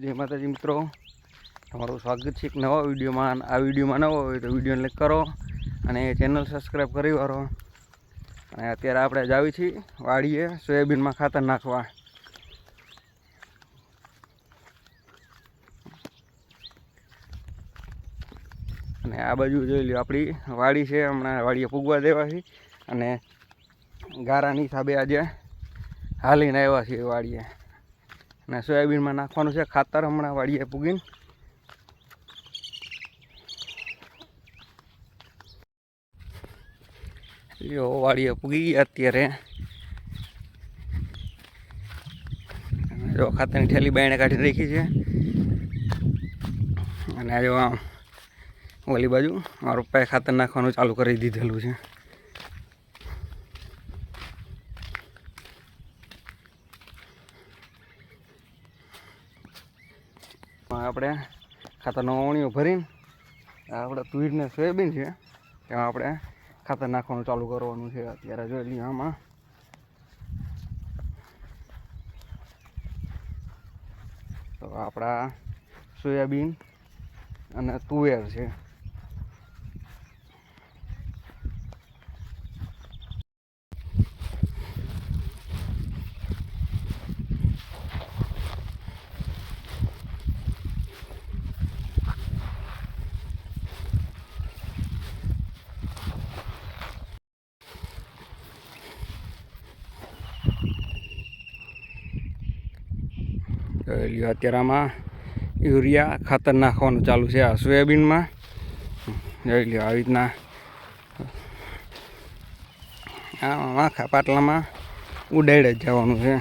જય માતાજી મિત્રો. તમારું સ્વાગત છે એક નવા વિડીયોમાં. આ વિડીયોમાં નવો હોય તો વિડીયોને લાઈક કરો અને ચેનલ સબસ્ક્રાઈબ કરી વાળો. અને અત્યારે આપણે જ આવી છીએ વાડીએ સોયાબીનમાં ખાતર નાખવા. અને આ બાજુ જોઈ લો આપણી વાડી છે. હમણાં વાડીએ પૂગવા દેવા છે. અને ગારાની હિસાબે આજે હાલીને આવ્યા છીએ વાડીએ. અને સોયાબીનમાં નાખવાનું છે. ખાતર હમણાં વાડીએ પૂગીને. લ્યો વાડીએ પૂગી ગયા અત્યારે. જો, ખાતરની ઠેલી બાયણે કાઢી રાખી છે. અને જો, આમ ઓલી બાજુ મારા પપ્પાએ ખાતર નાખવાનું ચાલુ કરી દીધેલું છે. એમાં આપણે ખાતરનો ઓણીઓ ભરીને આપણે તુવેરને સોયાબીન છે, એમાં આપણે ખાતર નાખવાનું ચાલુ કરવાનું છે. અત્યારે જોઈ લઈએ આમાં. તો આપણા સોયાબીન અને તુવેર છે. જોઈ લ્યો અત્યારે આમાં યુરિયા ખાતર નાખવાનું ચાલુ છે આ સોયાબીનમાં. જોઈ લ્યો આવી રીતના. આ આખા પાટલામાં ઉડાડે જવાનું છે.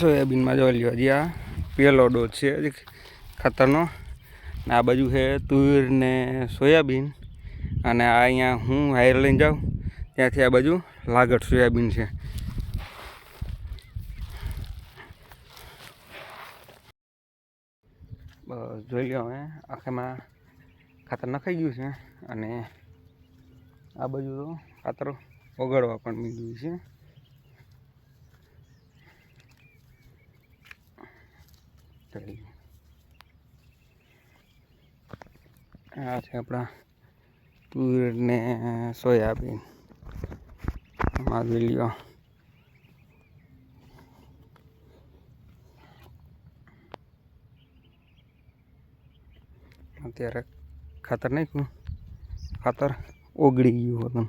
સોયાબીનમાં જોઈ લ્યો હજી આ પહેલો ડોઝ છે ખાતરનો. આ બાજુ છે તુર ને સોયાબીન. અને આ અહીંયા હું હાયર લઈને જાઉં. ત્યાંથી આ બાજુ લાગટ સોયાબીન છે. બસ જોઈ લો હવે, આખેમાં ખાતર નખાઈ ગયું છે અને આ બાજુ તો ખાતર ઓગળવા પણ મીડ્યું છે. આ છે આપણા તુર ને સોયાબીન આમાં જોઈ લ્યો અત્યારે ખાતર નાખ્યું ખાતર ઓગળી ગયું હતું